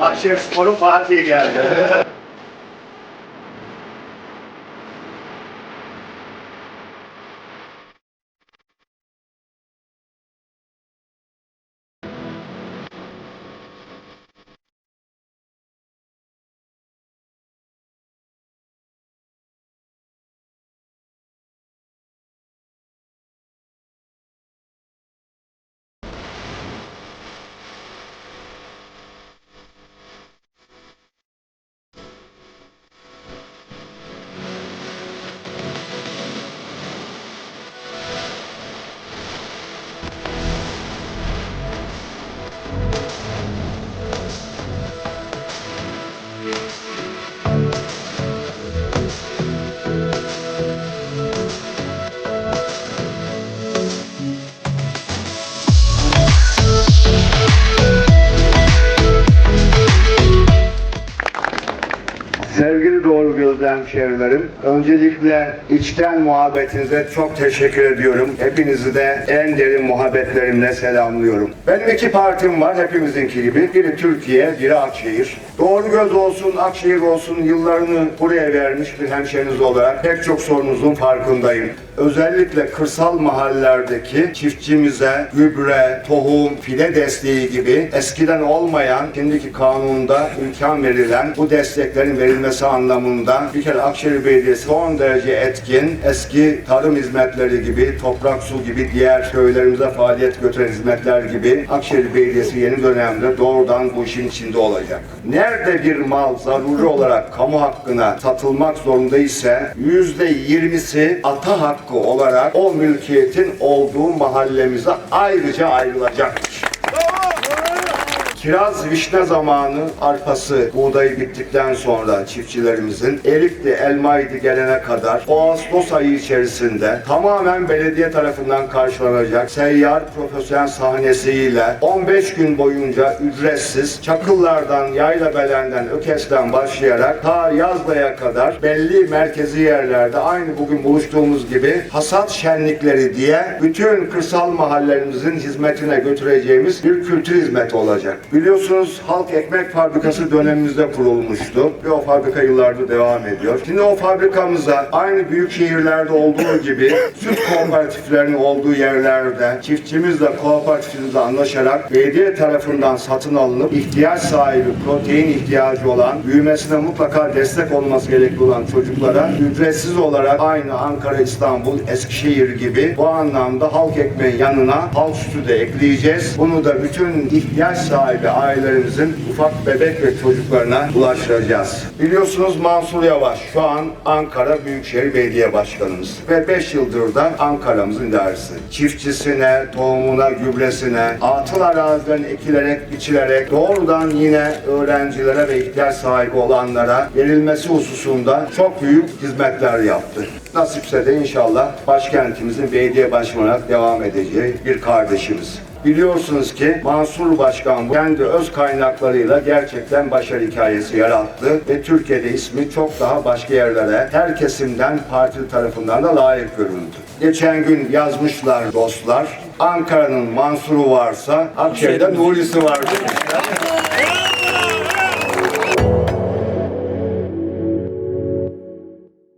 Akşehir Spor'un Fatih'i geldi. doğru gözlü hemşehrilerim, öncelikle içten muhabbetinize çok teşekkür ediyorum. Hepinizi de en derin muhabbetlerimle selamlıyorum. Benim iki partim var, hepimizinki gibi. Biri Türkiye, biri Akşehir. Doğru göz olsun, Akşehir olsun yıllarını buraya vermiş bir hemşeriniz olarak pek çok sorunuzun farkındayım. Özellikle kırsal mahallelerdeki çiftçimize gübre, tohum, fide desteği gibi eskiden olmayan, şimdiki kanunda imkan verilen bu desteklerin verilmesi anlamında bir kere Akşehir Belediyesi son derece etkin, eski tarım hizmetleri gibi, toprak su gibi diğer köylerimize faaliyet götüren hizmetler gibi Akşehir Belediyesi yeni dönemde doğrudan bu işin içinde olacak. Nerede bir mal zaruri olarak kamu hakkına satılmak zorunda ise yüzde yirmisi ata hakkı olarak o mülkiyetin olduğu mahallemize ayrıca ayrılacaktır. Kiraz vişne zamanı arpası, buğdayı bittikten sonra çiftçilerimizin erikli, elmaydı gelene kadar o Ağustos ayı içerisinde tamamen belediye tarafından karşılanacak seyyar profesyonel sahnesiyle 15 gün boyunca ücretsiz Çakıllardan, Yaylabelenden, Ökes'ten başlayarak ta Yazla'ya kadar belli merkezi yerlerde aynı bugün buluştuğumuz gibi hasat şenlikleri diye bütün kırsal mahallelerimizin hizmetine götüreceğimiz bir kültür hizmeti olacak. Biliyorsunuz Halk Ekmek Fabrikası dönemimizde kurulmuştu ve o fabrika yıllardır devam ediyor. Şimdi o fabrikamıza aynı büyük şehirlerde olduğu gibi süt kooperatiflerinin olduğu yerlerde çiftçimizle kooperatifimizle anlaşarak belediye tarafından satın alınıp ihtiyaç sahibi protein ihtiyacı olan büyümesine mutlaka destek olması gerekli olan çocuklara ücretsiz olarak aynı Ankara, İstanbul, Eskişehir gibi bu anlamda halk ekmeğin yanına halk sütü de ekleyeceğiz. Bunu da bütün ihtiyaç sahibi ailelerimizin ufak bebek ve çocuklarına ulaştıracağız. Biliyorsunuz Mansur Yavaş şu an Ankara Büyükşehir Belediye Başkanımız ve 5 yıldır da Ankara'mızın idaresi. Çiftçisine, tohumuna, gübresine, atıl arazilerin ekilerek, biçilerek doğrudan yine öğrencilere ve ihtiyaç sahibi olanlara verilmesi hususunda çok büyük hizmetler yaptı. Nasipse de inşallah başkentimizin belediye başkanı olarak devam edeceği bir kardeşimiz. Biliyorsunuz ki Mansur Başkan kendi öz kaynaklarıyla gerçekten başarı hikayesi yarattı ve Türkiye'de ismi çok daha başka yerlere her kesimden parti tarafından da layık görüldü. Geçen gün yazmışlar dostlar, Ankara'nın Mansur'u varsa Akşehir'de Nuri'si var demişler.